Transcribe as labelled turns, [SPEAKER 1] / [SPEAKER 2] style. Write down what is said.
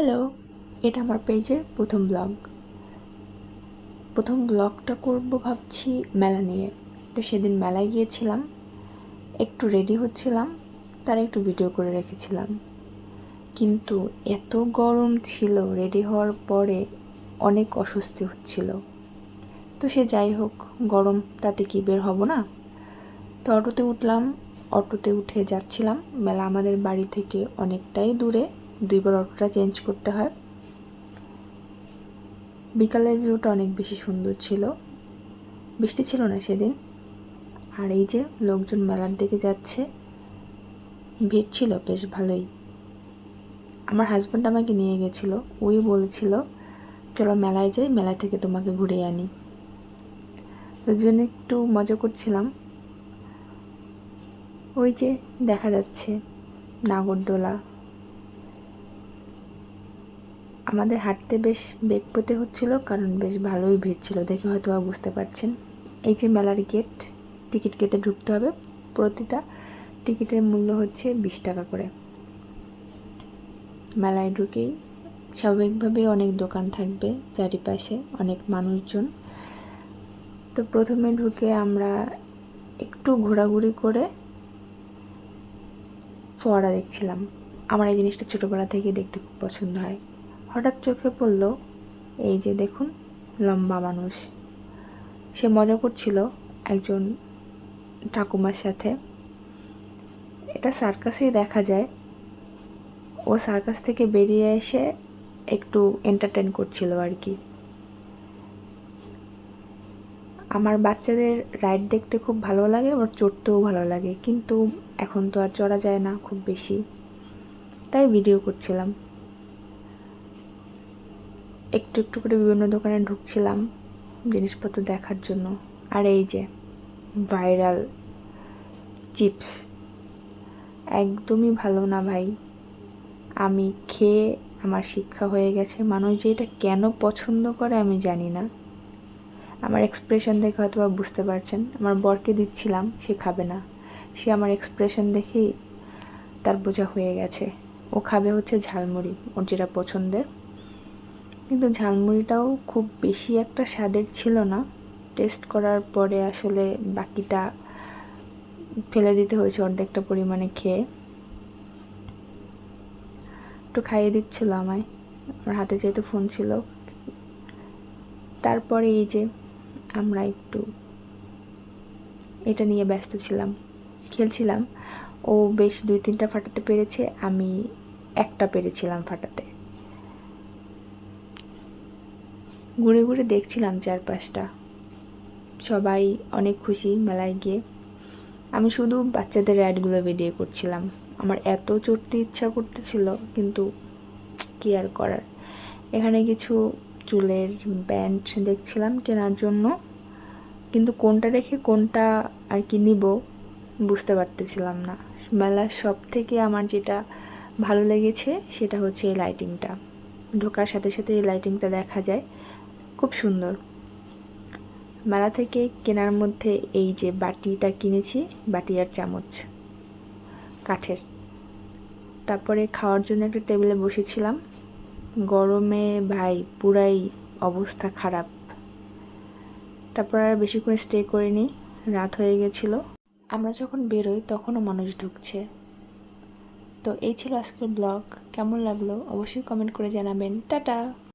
[SPEAKER 1] Hello এটা আমার পেজের প্রথম ব্লগ। প্রথম ব্লগটা করব ভাবছি মেলা নিয়ে। তো সেদিন মেলায় গিয়েছিলাম, একটু রেডি হচ্ছিলাম, তার একটু ভিডিও করে রেখেছিলাম। কিন্তু এত গরম ছিল রেডি হওয়ার পরে অনেক অস্বস্তি হচ্ছিল। তো সে যাই হোক, গরম, তাতে কি বের হব না? তো অটোতে উঠলাম, অটোতে উঠে যাচ্ছিলাম। মেলা আমাদের বাড়ি থেকে অনেকটাই দূরে। দুইবার অটোটা চেঞ্জ করতে হয়। বিকালের ভিউটা অনেক বেশি সুন্দর ছিল। বৃষ্টি ছিল না সেদিন। আর এই যে লোকজন মেলার দিকে যাচ্ছে, ভিড় ছিল বেশ ভালোই। আমার হাজব্যান্ড আমাকে নিয়ে গেছিল। ওই বলেছিল, চলো মেলায় যাই মেলা থেকে তোমাকে ঘুরে আনি। তো জন্য একটু মজা করছিলাম। ওই যে দেখা যাচ্ছে, নাগরদোলা। আমাদের হাঁটতে বেশ বেগ পেতে হচ্ছিল, কারণ বেশ ভালোই ভিড় ছিল দেখে হয়তো আর বুঝতে পারছেন। এই যে মেলার গেট টিকিট কেটে ঢুকতে হবে। প্রতিটা টিকিটের মূল্য হচ্ছে বিশ টাকা করে। মেলায় ঢুকেই স্বাভাবিকভাবে অনেক দোকান থাকবে, চারিপাশে অনেক মানুষজন। তো প্রথমে ঢুকে আমরা একটু ঘোরাঘুরি করে ফোয়ারা দেখছিলাম। আমার এই জিনিসটা ছোটোবেলা থেকে দেখতে খুব পছন্দ হয়। হঠাৎ চোখে পড়ল, এই যে দেখুন, লম্বা মানুষ। সে মজা করছিল একজন ঠাকুমার সাথে। এটা সার্কাসেই দেখা যায়। ও সার্কাস থেকে বেরিয়ে এসে একটু এন্টারটেন করছিল আর কি। আমার বাচ্চাদের রাইড দেখতে খুব ভালো লাগে, আবার চড়তেও ভালো লাগে, কিন্তু এখন তো আর চড়া যায় না খুব বেশি। তাই ভিডিও করছিলাম। একটু একটু করে বিভিন্ন দোকানে ঢুকছিলাম জিনিসপত্র দেখার জন্য। আর এই যে ভাইরাল চিপস। একদমই ভালো না ভাই। আমি খেয়ে আমার শিক্ষা হয়ে গেছে। মানুষ যে এটা কেন পছন্দ করে আমি জানি না। আমার এক্সপ্রেশন দেখে হয়তো বা বুঝতে পারছেন। আমার বরকে দিচ্ছিলাম, সে খাবে না। সে আমার এক্সপ্রেশন দেখেই তার বোঝা হয়ে গেছে। ও খাবে হচ্ছে ঝালমুড়ি, ওর যেটা পছন্দের। কিন্তু ঝালমুড়িটাও খুব বেশি একটা স্বাদের ছিল না। টেস্ট করার পরে আসলে বাকিটা ফেলে দিতে হয়েছে অর্ধেকটা পরিমাণে খেয়ে। একটু খাইয়ে দিচ্ছিল আমায়। আমার হাতে যেহেতু ফোন ছিল। তারপরে এই যে আমরা একটু এটা নিয়ে ব্যস্ত ছিলাম, খেলছিলাম। ও বেশ দুই তিনটা ফাটাতে পেরেছে, আমি একটা পেরেছিলাম ফাটাতে। ঘুরে ঘুরে দেখছিলাম চারপাশটা। সবাই অনেক খুশি মেলায় গিয়ে। আমি শুধু বাচ্চাদের অ্যাডগুলো ভিডিও করছিলাম। আমার এত চড়তে ইচ্ছা করতেছিল, কিন্তু কি আর করার? এখানে কিছু চুলের ব্যান্ড দেখছিলাম কেনার জন্য। কিন্তু কোনটা রেখে কোনটা আর কি নিব বুঝতে পারতেছিলাম না। মেলার সব থেকে আমার যেটা ভালো লেগেছে সেটা হচ্ছে এই লাইটিংটা ঢোকার সাথে সাথে এই লাইটিংটা দেখা যায়। খুব সুন্দর। মেলা থেকে কেনার মধ্যে এই যে বাটিটা কিনেছি, বাটি আর চামচ, কাঠের। তারপরে খাওয়ার জন্য একটা টেবিলে বসেছিলাম। গরমে ভাই পুরাই অবস্থা খারাপ। তারপর আর বেশি করে স্টে করিনি, রাত হয়ে গেছিল। আমরা যখন বেরোই তখনও মানুষ ঢুকছে। তো এই ছিল আজকের ব্লগ, কেমন লাগল অবশ্যই কমেন্ট করে জানাবেন। টাটা!